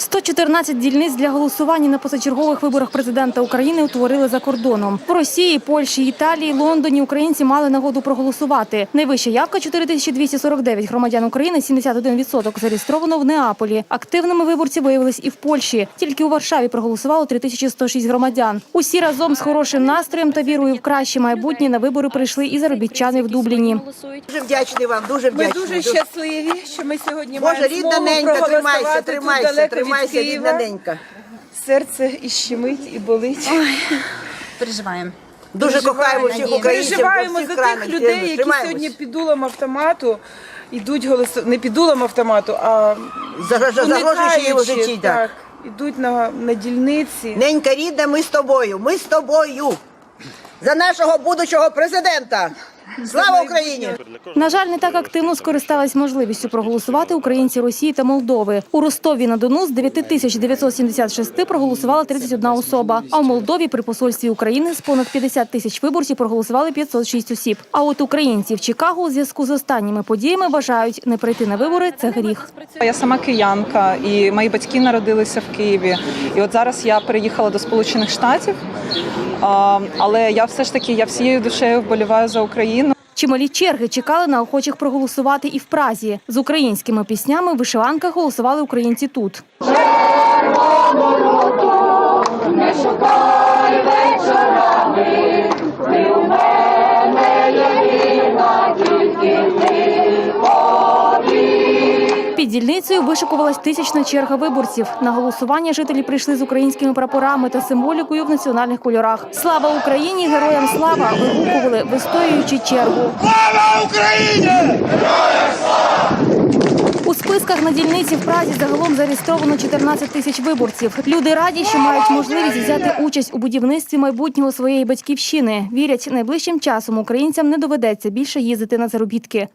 114 дільниць для голосування на позачергових виборах президента України утворили за кордоном. В Росії, Польщі, Італії, Лондоні українці мали нагоду проголосувати. Найвища явка 4249 громадян України, 71% зареєстровано в Неаполі. Активними виборці виявились і в Польщі. Тільки у Варшаві проголосувало 3106 громадян. Усі разом з хорошим настроєм та вірою в краще майбутнє на вибори прийшли і заробітчани в Дубліні. Дуже вдячні вам, дуже Ми дуже щасливі, що ми сьогодні Боже, маємо рідна змогу ненька, проголосувати тримайся, тут тримайся, тримайся, від рідна Києва. ненька. Серце і щемить, і болить. Переживаємо. Дуже кохаємо всіх українців. Переживаємо за тих людей, які сьогодні під дулом автомату йдуть голосу... не під дулом автомату, а Загрожуючи її в уникаючи, житті. Так. ідуть на, на дільниці. Ненька рідна, ми з тобою, ми з тобою. За нашого будучого президента. Слава Україні! На жаль, не так активно скористались можливістю проголосувати українці Росії та Молдови. У Ростові на Дону з 9976 проголосувала 31 особа. А у Молдові при посольстві України з понад 50 тисяч виборців проголосували 506 осіб. А от українці в Чикаго у зв'язку з останніми подіями вважають, не прийти на вибори це гріх. Я сама киянка, і мої батьки народилися в Києві. І от зараз я переїхала до Сполучених Штатів. Але я все ж таки я всією душею вболіваю за Україну. Чималі черги чекали на охочих проголосувати і в Празі. З українськими піснями в вишиванках голосували українці тут. Під дільницею вишикувалась тисячна черга виборців. На голосування жителі прийшли з українськими прапорами та символікою в національних кольорах. Слава Україні! Героям слава! Вигукували, вистоюючи чергу. У списках на дільниці в Празі загалом зареєстровано 14 тисяч виборців. Люди раді, що мають можливість взяти участь у будівництві майбутнього своєї батьківщини. Вірять, найближчим часом українцям не доведеться більше їздити на заробітки.